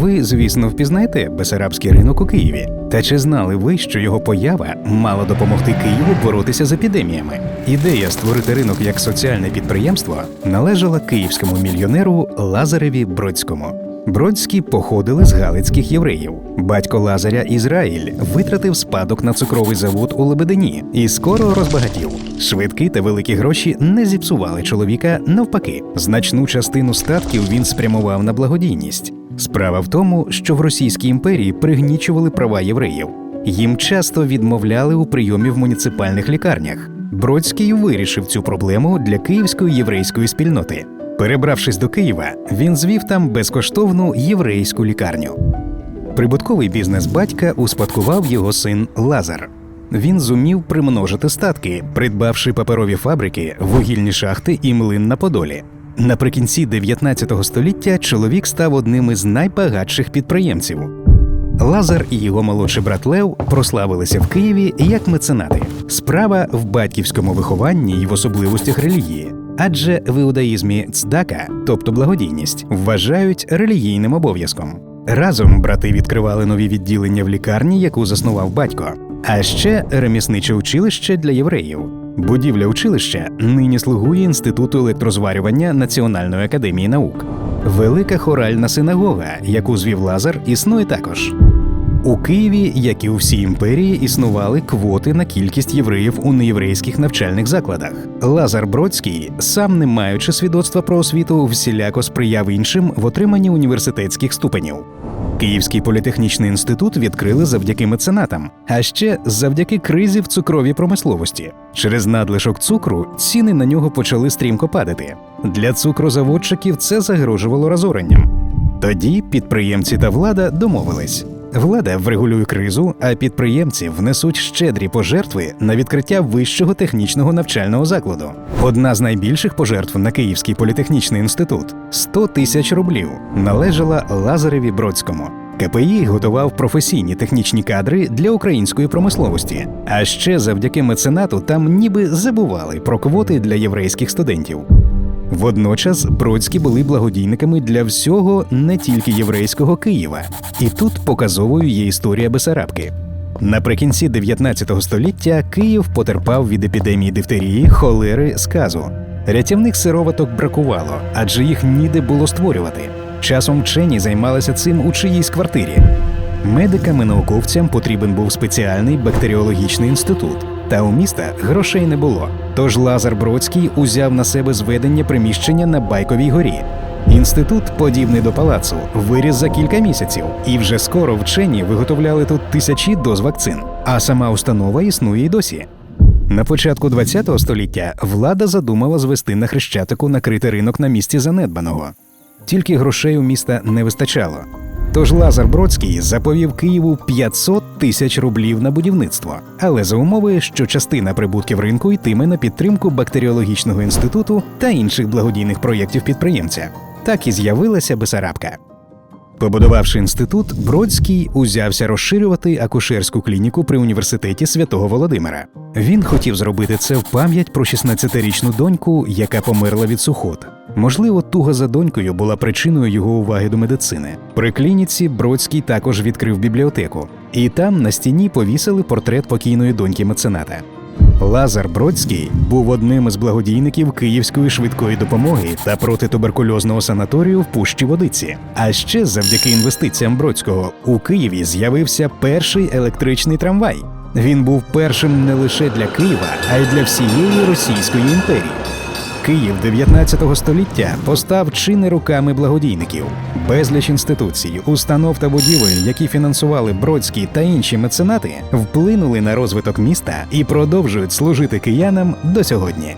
Ви, звісно, впізнаєте Бесарабський ринок у Києві. Та чи знали ви, що його поява мала допомогти Києву боротися з епідеміями? Ідея створити ринок як соціальне підприємство належала київському мільйонеру Лазареві Бродському. Бродські походили з галицьких євреїв. Батько Лазаря Ізраїль витратив спадок на цукровий завод у Лебедині і скоро розбагатів. Швидкі та великі гроші не зіпсували чоловіка. Навпаки, значну частину статків він спрямував на благодійність. Справа в тому, що в Російській імперії пригнічували права євреїв. Їм часто відмовляли у прийомі в муніципальних лікарнях. Бродський вирішив цю проблему для київської єврейської спільноти. Перебравшись до Києва, він звів там безкоштовну єврейську лікарню. Прибутковий бізнес батька успадкував його син Лазар. Він зумів примножити статки, придбавши паперові фабрики, вугільні шахти і млин на Подолі. Наприкінці 19 століття чоловік став одним із найбагатших підприємців. Лазар і його молодший брат Лев прославилися в Києві як меценати. Справа в батьківському вихованні і в особливостях релігії. Адже в іудаїзмі цдака, тобто благодійність, вважають релігійним обов'язком. Разом брати відкривали нові відділення в лікарні, яку заснував батько, а ще ремісниче училище для євреїв. Будівля училища нині слугує інституту електрозварювання Національної академії наук. Велика хоральна синагога, яку звів Лазар, існує також. У Києві, як і у всій імперії, існували квоти на кількість євреїв у неєврейських навчальних закладах. Лазар Бродський, сам не маючи свідоцтва про освіту, всіляко сприяв іншим в отриманні університетських ступенів. Київський політехнічний інститут відкрили завдяки меценатам, а ще завдяки кризі в цукровій промисловості. Через надлишок цукру ціни на нього почали стрімко падати. Для цукрозаводчиків це загрожувало розоренням. Тоді підприємці та влада домовились. Влада врегулює кризу, а підприємці внесуть щедрі пожертви на відкриття вищого технічного навчального закладу. Одна з найбільших пожертв на Київський політехнічний інститут 100 тисяч рублів належала Лазареві Бродському. КПІ готував професійні технічні кадри для української промисловості. А ще завдяки меценату там ніби забували про квоти для єврейських студентів. Водночас Бродські були благодійниками для всього не тільки єврейського Києва, і тут показовою є історія Бесарабки. Наприкінці 19 століття Київ потерпав від епідемії дифтерії, холери, сказу. Рятівних сироваток бракувало, адже їх ніде було створювати. Часом вчені займалися цим у чиїсь квартирі. Медикам і науковцям потрібен був спеціальний бактеріологічний інститут. Та у міста грошей не було. Тож Лазар Бродський узяв на себе зведення приміщення на Байковій горі. Інститут, подібний до палацу, виріс за кілька місяців, і вже скоро вчені виготовляли тут тисячі доз вакцин. А сама установа існує й досі. На початку ХХ століття влада задумала звести на хрещатику накритий ринок на місці занедбаного. Тільки грошей у міста не вистачало. Тож Лазар Бродський заповів Києву 500 тисяч рублів на будівництво, але за умови, що частина прибутків ринку йтиме на підтримку бактеріологічного інституту та інших благодійних проєктів підприємця. Так і з'явилася Бесарабка. Побудувавши інститут, Бродський узявся розширювати акушерську клініку при університеті святого Володимира. Він хотів зробити це в пам'ять про 16-річну доньку, яка померла від сухот. Можливо, туга за донькою була причиною його уваги до медицини. При клініці Бродський також відкрив бібліотеку, і там на стіні повісили портрет покійної доньки мецената. Лазар Бродський був одним із благодійників Київської швидкої допомоги та протитуберкульозного санаторію в Пущі Водиці. А ще завдяки інвестиціям Бродського у Києві з'явився перший електричний трамвай. Він був першим не лише для Києва, а й для всієї Російської імперії. Київ 19 століття постав чи не руками благодійників. Безліч інституцій, установ та будівель, які фінансували Бродський та інші меценати, вплинули на розвиток міста і продовжують служити киянам до сьогодні.